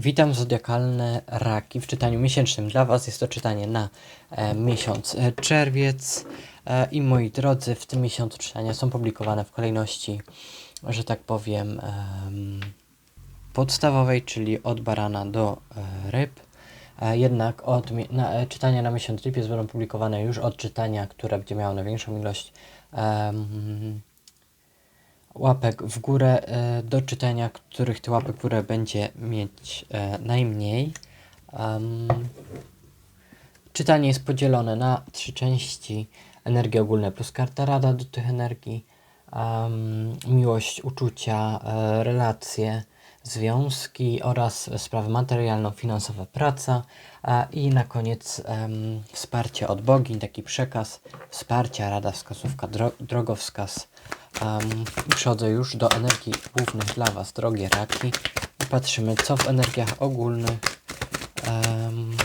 Witam zodiakalne raki w czytaniu miesięcznym. Dla Was jest to czytanie na e, miesiąc e, czerwiec. E, I moi drodzy, w tym miesiącu czytania są publikowane w kolejności, że tak powiem, em, podstawowej, czyli od barana do e, ryb. E, jednak od na, e, czytania na miesiąc lipiec będą publikowane już od czytania, które będzie miało największą ilość em, łapek w górę e, do czytania, których tych łapek w górę będzie mieć e, najmniej. Em, czytanie jest podzielone na trzy części. Energie ogólne plus karta rada do tych energii, em, miłość, uczucia, e, relacje, związki oraz sprawy materialno-finansowe, praca a, i na koniec em, wsparcie od bogiń, taki przekaz, wsparcia, rada, wskazówka, dro drogowskaz. Um, przechodzę już do energii głównych dla Was, drogie raki. I patrzymy, co w energiach ogólnych em,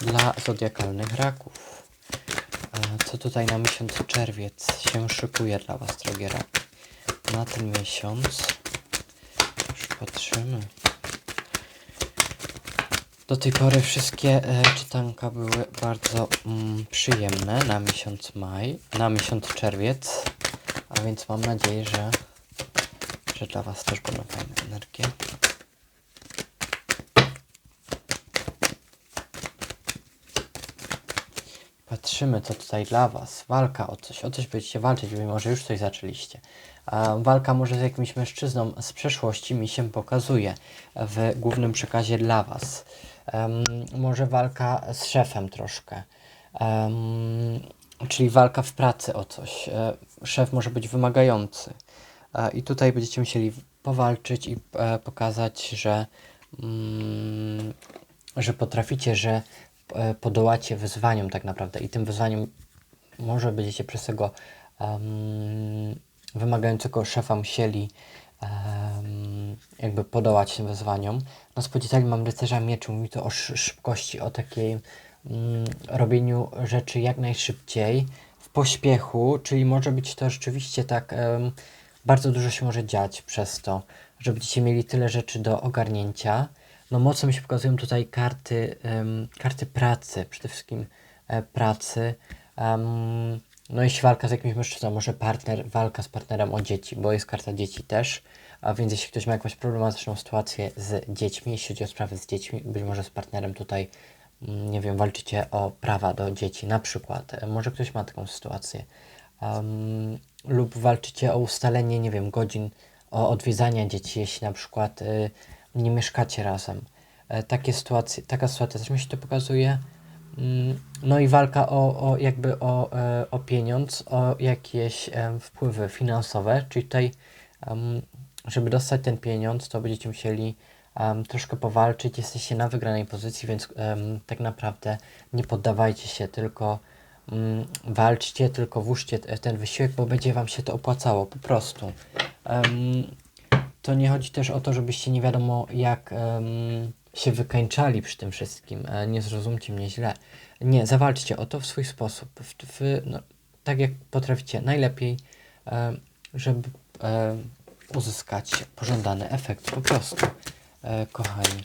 dla zodiakalnych raków. E, co tutaj na miesiąc czerwiec się szykuje dla Was, drogie raki. Na ten miesiąc już patrzymy. Do tej pory wszystkie e, czytanka były bardzo mm, przyjemne na miesiąc maj, na miesiąc czerwiec. A więc mam nadzieję, że, że dla Was też będą fajne energie. Patrzymy, co tutaj dla Was. Walka o coś. O coś będziecie walczyć, mimo że już coś zaczęliście. Walka może z jakimś mężczyzną z przeszłości mi się pokazuje w głównym przekazie dla Was. Em, może walka z szefem troszkę. Em, czyli walka w pracy o coś. E, szef może być wymagający. E, I tutaj będziecie musieli powalczyć i e, pokazać, że, mm, że potraficie, że podołacie wyzwaniom tak naprawdę. I tym wyzwaniem może będziecie przez tego wymagającego szefa musieli jakby podołać tym wyzwaniom. No spodziewali mam rycerza mieczu, mówi to o szy- szybkości, o takiej robieniu rzeczy jak najszybciej, w pośpiechu, czyli może być to rzeczywiście tak, bardzo dużo się może dziać przez to, że będziecie mieli tyle rzeczy do ogarnięcia. No mocno mi się pokazują tutaj karty, karty pracy, przede wszystkim e, pracy. No jeśli walka z jakimś mężczyzną, może partner, walka z partnerem o dzieci, bo jest karta dzieci też. A więc jeśli ktoś ma jakąś problematyczną sytuację z dziećmi, jeśli chodzi o sprawy z dziećmi, być może z partnerem tutaj, mm, nie wiem, walczycie o prawa do dzieci, na przykład. E, Może ktoś ma taką sytuację. Em, lub walczycie o ustalenie, nie wiem, godzin o odwiedzania dzieci, jeśli na przykład y, nie mieszkacie razem. E, takie sytuacje, taka sytuacja też mi się to pokazuje. Mm, No i walka o, o jakby o, e, o pieniądz, o jakieś em, wpływy finansowe, czyli tutaj, em, żeby dostać ten pieniądz, to będziecie musieli em, troszkę powalczyć, jesteście na wygranej pozycji, więc em, tak naprawdę nie poddawajcie się, tylko mm, walczcie, tylko włóżcie ten wysiłek, bo będzie Wam się to opłacało, po prostu. Em, to nie chodzi też o to, żebyście nie wiadomo jak em, się wykańczali przy tym wszystkim. E, nie zrozumcie mnie źle. Nie, zawalczcie o to w swój sposób. W, w, no, tak jak potraficie najlepiej, e, żeby e, uzyskać pożądany efekt po prostu. E, kochani.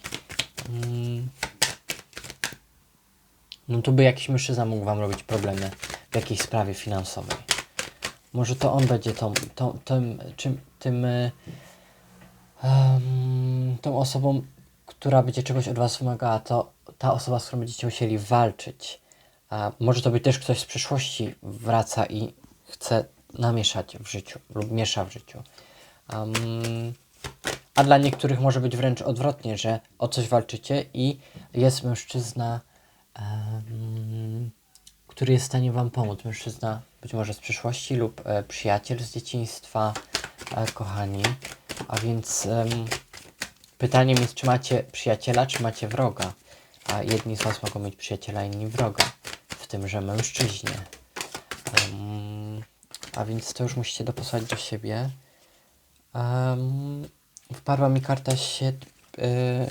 Mm. No to by jakiś mężczyzna mógł Wam robić problemy w jakiejś sprawie finansowej. Może to on będzie tą, tą, tym, czym, tym, em, tą osobą, która będzie czegoś od Was wymagała, to ta osoba, z którą będziecie musieli walczyć. A może to być też ktoś z przeszłości wraca i chce namieszać w życiu lub miesza w życiu. Em, a dla niektórych może być wręcz odwrotnie, że o coś walczycie i jest mężczyzna, em, który jest w stanie Wam pomóc. Mężczyzna być może z przyszłości lub e, przyjaciel z dzieciństwa, e, kochani. A więc em, pytaniem jest, czy macie przyjaciela, czy macie wroga. A jedni z Was mogą mieć przyjaciela, inni wroga. W tymże mężczyźnie. Em, a więc to już musicie dopasować do siebie. Um, wpadła mi karta sied, y.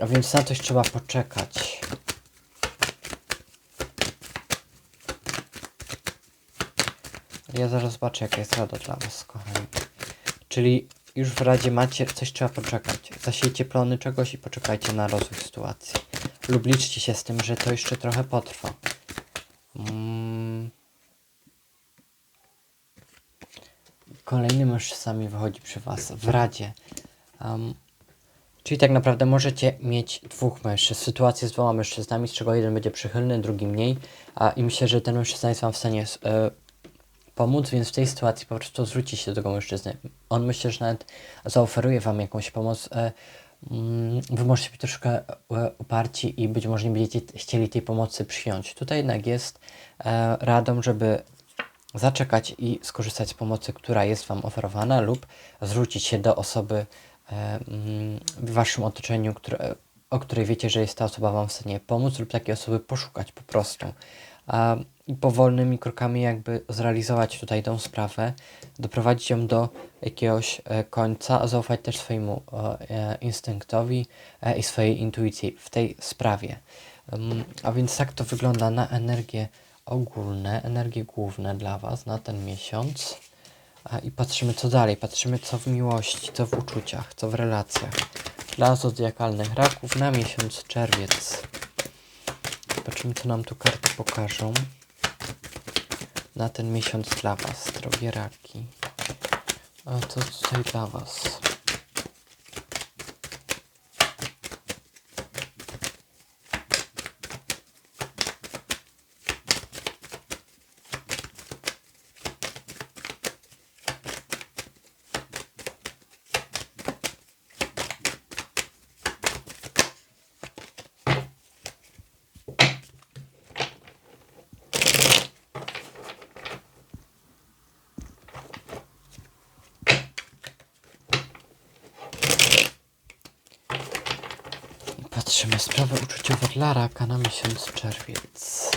A więc na coś trzeba poczekać. Ja zaraz zobaczę, jaka jest rada dla Was, kochani. Czyli już w Radzie macie, coś trzeba poczekać. Zasiejcie plony czegoś i poczekajcie na rozwój sytuacji. Lub liczcie się z tym, że to jeszcze trochę potrwa. Mm. Kolejny mężczyzna mi wychodzi przy Was w Radzie. Um, czyli tak naprawdę możecie mieć dwóch mężczyzn. Sytuację z dwoma mężczyznami, z czego jeden będzie przychylny, drugi mniej. A, I myślę, że ten mężczyzna jest Wam w stanie e, pomóc, więc w tej sytuacji po prostu zwrócić się do tego mężczyzny. On myślę, że nawet zaoferuje Wam jakąś pomoc. E, mm, wy możecie być troszkę e, uparci i być może nie będziecie chcieli tej pomocy przyjąć. Tutaj jednak jest e, radą, żeby zaczekać i skorzystać z pomocy, która jest Wam oferowana, lub zwrócić się do osoby e, mm, w Waszym otoczeniu, które, o której wiecie, że jest ta osoba Wam w stanie pomóc, lub takiej osoby poszukać po prostu. A, I powolnymi krokami jakby zrealizować tutaj tą sprawę, doprowadzić ją do jakiegoś e, końca, a zaufać też swojemu e, instynktowi i swojej intuicji w tej sprawie. A więc tak to wygląda na energię ogólne, energie główne dla Was na ten miesiąc. A, I patrzymy co dalej, patrzymy co w miłości, co w uczuciach, co w relacjach. Dla zodiakalnych raków na miesiąc czerwiec. Zobaczymy co nam tu karty pokażą. Na ten miesiąc dla Was, drogie raki. A co tutaj dla Was? Patrzymy sprawy uczuciowe dla raka na miesiąc czerwiec.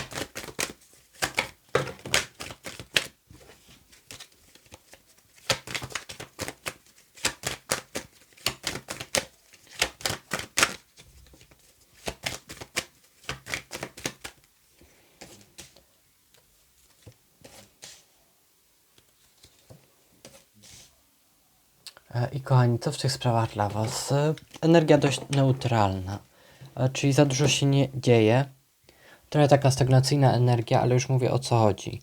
E, I kochani, co w tych sprawach dla Was? E, Energia dość neutralna, czyli za dużo się nie dzieje. Trochę taka stagnacyjna energia, ale już mówię o co chodzi.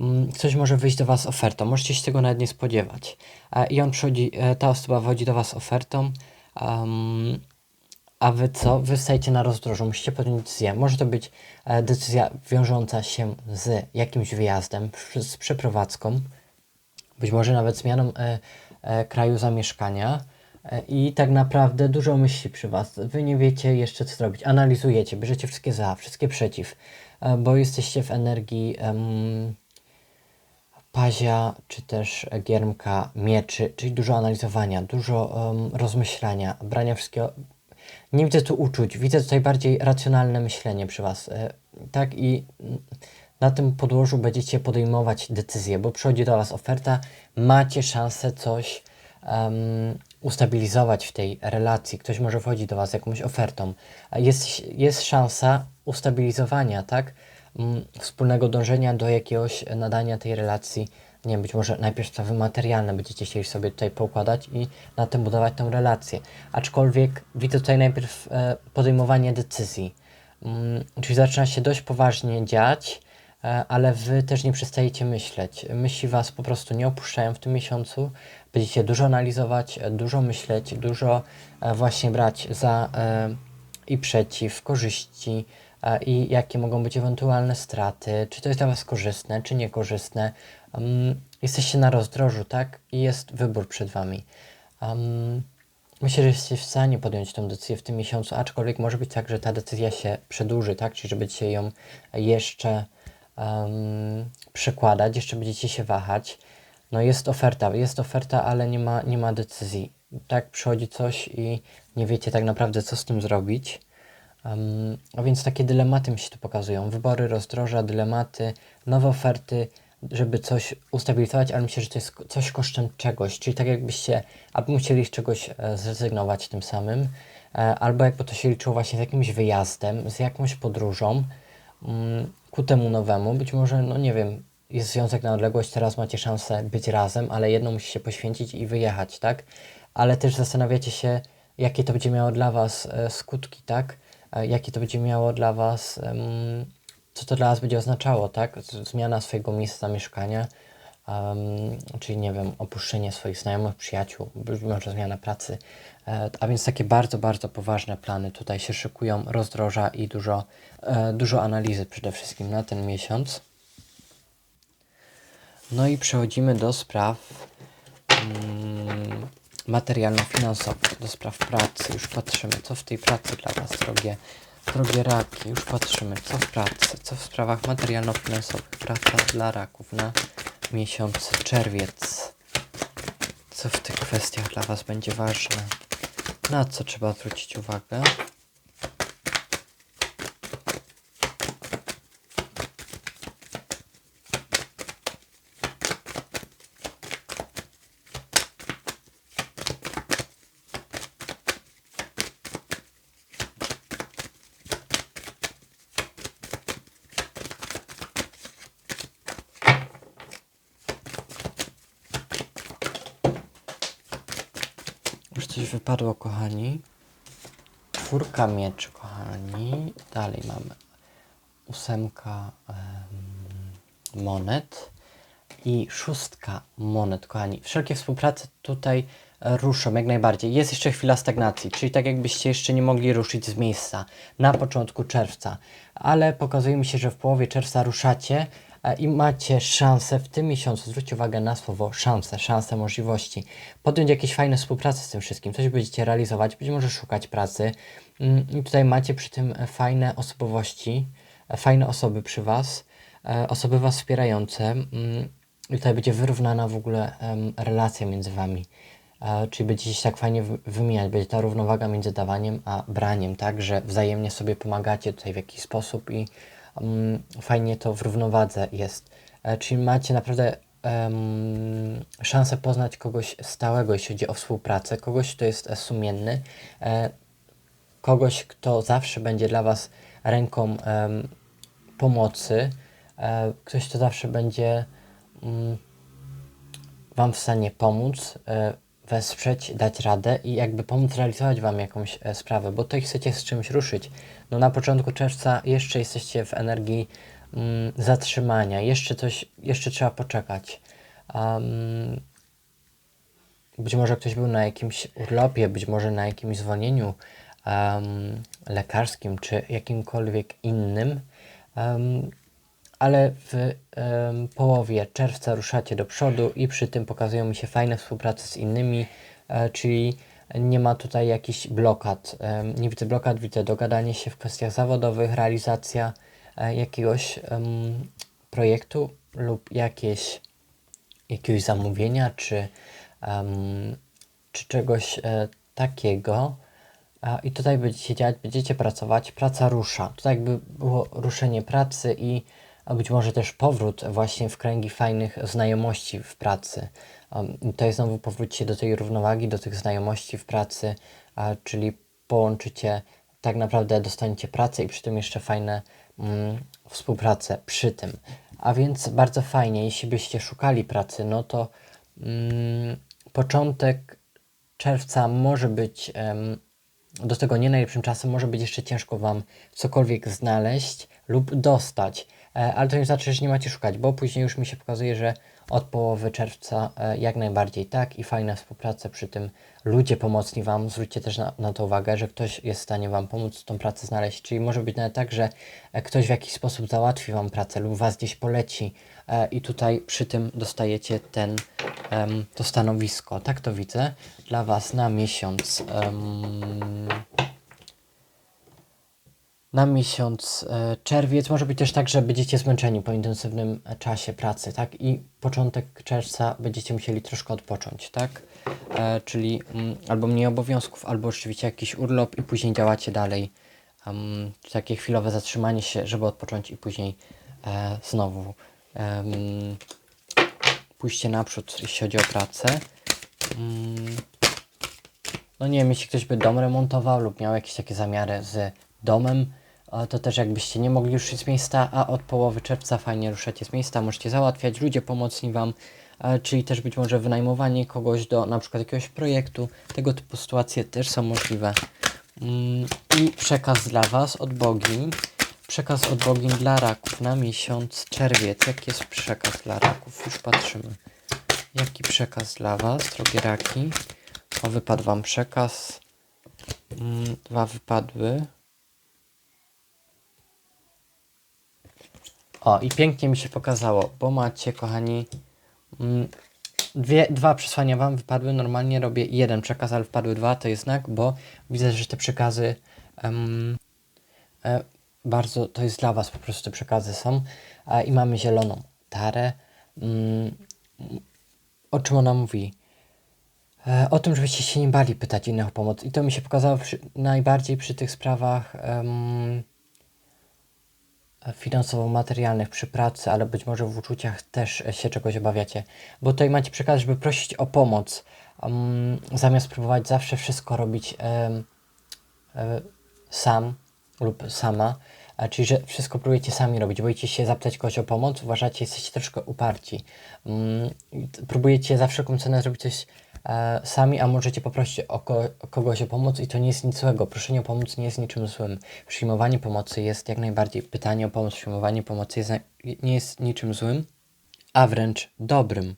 Mm, Ktoś może wyjść do Was ofertą, możecie się tego nawet nie spodziewać. I on przychodzi, e, ta osoba wchodzi do Was ofertą, um, a Wy co? Wy stajecie na rozdrożu, musicie podjąć decyzję. Może to być e, decyzja wiążąca się z jakimś wyjazdem, z przeprowadzką, być może nawet zmianą e, e, kraju zamieszkania. I tak naprawdę dużo myśli przy Was. Wy nie wiecie jeszcze co zrobić. Analizujecie, bierzecie wszystkie za, wszystkie przeciw, e, bo jesteście w energii em, pazia, czy też giermka mieczy, czyli dużo analizowania, dużo em, rozmyślania, brania wszystkiego. Nie widzę tu uczuć, widzę tutaj bardziej racjonalne myślenie przy Was. E, tak i mm, na tym podłożu będziecie podejmować decyzje, bo przychodzi do Was oferta, macie szansę coś em, ustabilizować w tej relacji. Ktoś może wchodzić do Was z jakąś ofertą. Jest, jest szansa ustabilizowania, tak? Mm, Wspólnego dążenia do jakiegoś nadania tej relacji. Nie wiem, być może najpierw sprawy materialne będziecie chcieli sobie tutaj poukładać i na tym budować tą relację. Aczkolwiek widzę tutaj najpierw e, podejmowanie decyzji. Mm, czyli zaczyna się dość poważnie dziać, e, ale wy też nie przestajecie myśleć. Myśli was po prostu nie opuszczają w tym miesiącu. Będziecie dużo analizować, dużo myśleć, dużo e, właśnie brać za e, i przeciw, korzyści e, i jakie mogą być ewentualne straty, czy to jest dla was korzystne, czy niekorzystne. Um, jesteście na rozdrożu, tak? I jest wybór przed wami. Um, Myślę, że jesteście w stanie podjąć tę decyzję w tym miesiącu, aczkolwiek może być tak, że ta decyzja się przedłuży, tak? Czyli że będziecie ją jeszcze um, przekładać, jeszcze będziecie się wahać. No jest oferta, jest oferta, ale nie ma, nie ma decyzji. Tak przychodzi coś i nie wiecie tak naprawdę, co z tym zrobić. Um, a więc takie dylematy mi się tu pokazują. Wybory, rozdroża, dylematy, nowe oferty, żeby coś ustabilizować, ale myślę, że to jest coś kosztem czegoś. Czyli tak jakbyście albo musieli z czegoś e, zrezygnować tym samym, e, albo jakby to się liczyło właśnie z jakimś wyjazdem, z jakąś podróżą mm, ku temu nowemu. Być może, no nie wiem, jest związek na odległość, teraz macie szansę być razem, ale jedno musi się poświęcić i wyjechać, tak? Ale też zastanawiacie się, jakie to będzie miało dla Was e, skutki, tak? E, jakie to będzie miało dla Was, co to dla Was będzie oznaczało, tak? Zmiana swojego miejsca mieszkania, em, czyli nie wiem, opuszczenie swoich znajomych, przyjaciół, może zmiana pracy. E, a więc takie bardzo, bardzo poważne plany tutaj się szykują, rozdroża i dużo, e, dużo analizy przede wszystkim na ten miesiąc. No i przechodzimy do spraw mm, materialno-finansowych, do spraw pracy. Już patrzymy, co w tej pracy dla Was, drogie, drogie raki. Już patrzymy, co w pracy, co w sprawach materialno-finansowych. Praca dla raków na miesiąc czerwiec. Co w tych kwestiach dla Was będzie ważne? Na co trzeba zwrócić uwagę? Coś wypadło, kochani. Czwórka mieczy, kochani. Dalej mamy ósemka em, monet i szóstka monet, kochani. Wszelkie współprace tutaj ruszą jak najbardziej. Jest jeszcze chwila stagnacji, czyli tak jakbyście jeszcze nie mogli ruszyć z miejsca na początku czerwca, ale pokazuje mi się, że w połowie czerwca ruszacie i macie szansę w tym miesiącu, zwróćcie uwagę na słowo szanse, szanse, możliwości, podjąć jakieś fajne współprace z tym wszystkim, coś będziecie realizować, być może szukać pracy. Mm, I tutaj macie przy tym e, fajne osobowości, e, fajne osoby przy Was, e, osoby Was wspierające. mm, I tutaj będzie wyrównana w ogóle relacja między Wami. E, czyli będziecie się tak fajnie wy- wymieniać, będzie ta równowaga między dawaniem a braniem, tak, że wzajemnie sobie pomagacie tutaj w jakiś sposób i fajnie to w równowadze jest. E, czyli macie naprawdę em, szansę poznać kogoś stałego, jeśli chodzi o współpracę, kogoś, kto jest e, sumienny, e, kogoś, kto zawsze będzie dla Was ręką pomocy, ktoś, kto zawsze będzie mm, Wam w stanie pomóc, wesprzeć, dać radę i jakby pomóc realizować Wam jakąś e, sprawę, bo tutaj chcecie z czymś ruszyć. No na początku czerwca jeszcze jesteście w energii mm, zatrzymania, jeszcze coś, jeszcze trzeba poczekać. Um, być może ktoś był na jakimś urlopie, być może na jakimś zwolnieniu em, lekarskim czy jakimkolwiek innym, em, ale w połowie czerwca ruszacie do przodu i przy tym pokazują mi się fajne współprace z innymi, e, czyli nie ma tutaj jakichś blokad. Nie widzę blokad, widzę dogadanie się w kwestiach zawodowych, realizacja e, jakiegoś projektu lub jakieś jakiegoś zamówienia, czy, czy czegoś e, takiego. I tutaj będziecie działać, będziecie pracować, praca rusza. To jakby było ruszenie pracy i a być może też powrót właśnie w kręgi fajnych znajomości w pracy. Um, to jest znowu powrócicie do tej równowagi, do tych znajomości w pracy, czyli połączycie, tak naprawdę dostaniecie pracę i przy tym jeszcze fajne mm, współpracę przy tym. A więc bardzo fajnie, jeśli byście szukali pracy, no to mm, początek czerwca może być em, do tego nie najlepszym czasem, może być jeszcze ciężko Wam cokolwiek znaleźć lub dostać, ale to nie znaczy, że nie macie szukać, bo później już mi się pokazuje, że od połowy czerwca e, jak najbardziej tak i fajna współpraca przy tym, ludzie pomocni Wam, zwróćcie też na, na to uwagę, że ktoś jest w stanie Wam pomóc tą pracę znaleźć, czyli może być nawet tak, że e, ktoś w jakiś sposób załatwi Wam pracę lub Was gdzieś poleci e, i tutaj przy tym dostajecie ten, to stanowisko, tak to widzę, dla Was na miesiąc. em, na miesiąc e, czerwiec. Może być też tak, że będziecie zmęczeni po intensywnym czasie pracy, tak? I początek czerwca będziecie musieli troszkę odpocząć, tak? E, czyli mm, albo mniej obowiązków, albo rzeczywiście jakiś urlop i później działacie dalej. Um, takie chwilowe zatrzymanie się, żeby odpocząć i później e, znowu em, pójście naprzód, jeśli chodzi o pracę. Mm, no nie wiem, jeśli ktoś by dom remontował lub miał jakieś takie zamiary z domem, to też jakbyście nie mogli ruszyć z miejsca, a od połowy czerwca fajnie ruszacie z miejsca, możecie załatwiać, ludzie pomocni Wam, e, czyli też być może wynajmowanie kogoś do na przykład jakiegoś projektu, tego typu sytuacje też są możliwe. Mm, I przekaz dla Was od bogini. Przekaz od bogini dla raków na miesiąc czerwiec. Jaki jest przekaz dla raków? Już patrzymy. Jaki przekaz dla Was, drogie raki? O, wypadł Wam przekaz. Mm, dwa wypadły. O, i pięknie mi się pokazało, bo macie, kochani, mm, dwie, dwa przesłania Wam wypadły. Normalnie robię jeden przekaz, ale wpadły dwa, to jest znak, bo widzę, że te przekazy em, e, bardzo, to jest dla Was po prostu te przekazy są. E, I mamy zieloną tarę. Mm, o czym ona mówi? E, o tym, żebyście się nie bali pytać innych o pomoc. I to mi się pokazało przy, najbardziej przy tych sprawach em, finansowo-materialnych, przy pracy, ale być może w uczuciach też się czegoś obawiacie. Bo tutaj macie przekaz, żeby prosić o pomoc, em, zamiast próbować zawsze wszystko robić em, e, sam lub sama. Czyli, że wszystko próbujecie sami robić, boicie się zapytać kogoś o pomoc, uważacie, jesteście troszkę uparci. T- próbujecie za wszelką cenę zrobić coś sami, a możecie poprosić o, ko o kogoś o pomoc i to nie jest nic złego. Proszenie o pomoc nie jest niczym złym. Przyjmowanie pomocy jest jak najbardziej, pytanie o pomoc, przyjmowanie pomocy jest, nie jest niczym złym, a wręcz dobrym.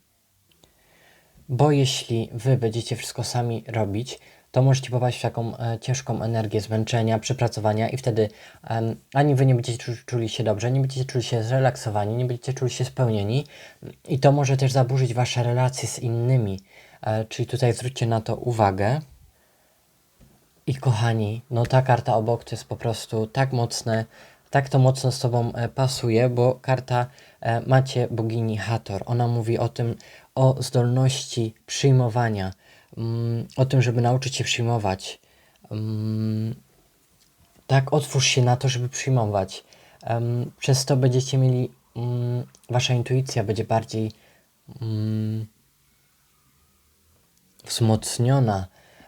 Bo jeśli wy będziecie wszystko sami robić, to możecie popaść w taką e, ciężką energię zmęczenia, przepracowania i wtedy em, ani wy nie będziecie czu, czuli się dobrze, nie będziecie czuli się zrelaksowani, nie będziecie czuli się spełnieni i to może też zaburzyć wasze relacje z innymi. E, czyli tutaj zwróćcie na to uwagę. I kochani, no ta karta obok to jest po prostu tak mocne, tak to mocno z Tobą e, pasuje, bo karta e, macie bogini Hathor. Ona mówi o tym, o zdolności przyjmowania, mm, o tym, żeby nauczyć się przyjmować. Mm, tak, otwórz się na to, żeby przyjmować. Przez to będziecie mieli, mm, Wasza intuicja będzie bardziej wzmocniona,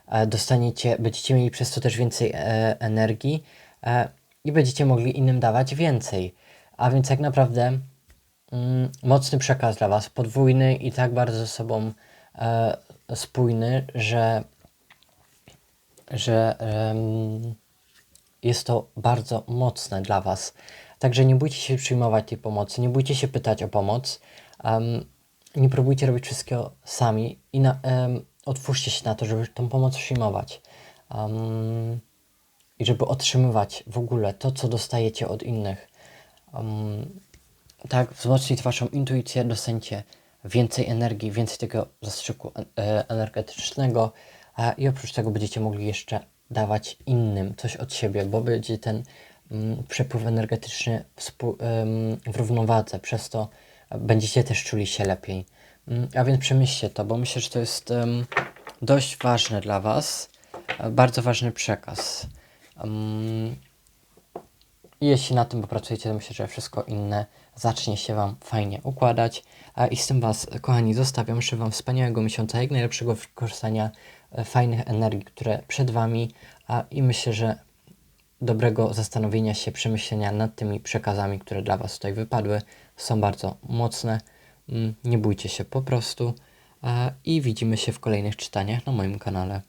e, dostaniecie, będziecie mieli przez to też więcej e, energii e, i będziecie mogli innym dawać więcej. A więc tak naprawdę mm, mocny przekaz dla Was, podwójny i tak bardzo ze sobą spójny, że, że jest to bardzo mocne dla Was. Także nie bójcie się przyjmować tej pomocy, nie bójcie się pytać o pomoc. em, nie próbujcie robić wszystkiego sami i na, em, otwórzcie się na to, żeby tą pomoc przyjmować. Em, I żeby otrzymywać w ogóle to, co dostajecie od innych. Em, tak, wzmocnić Waszą intuicję, dostaniecie więcej energii, więcej tego zastrzyku e, energetycznego a, i oprócz tego będziecie mogli jeszcze dawać innym coś od siebie, bo będzie ten mm, przepływ energetyczny współ, em, w równowadze, przez to będziecie też czuli się lepiej. Mm, A więc przemyślcie to, bo myślę, że to jest em, dość ważne dla Was, bardzo ważny przekaz. I jeśli na tym popracujecie, to myślę, że wszystko inne zacznie się Wam fajnie układać. I z tym Was, kochani, zostawiam. Życzę Wam wspaniałego miesiąca, jak najlepszego wykorzystania e, fajnych energii, które przed Wami. I myślę, że dobrego zastanowienia się, przemyślenia nad tymi przekazami, które dla Was tutaj wypadły. Są bardzo mocne. Mm, Nie bójcie się po prostu. A, I widzimy się w kolejnych czytaniach na moim kanale.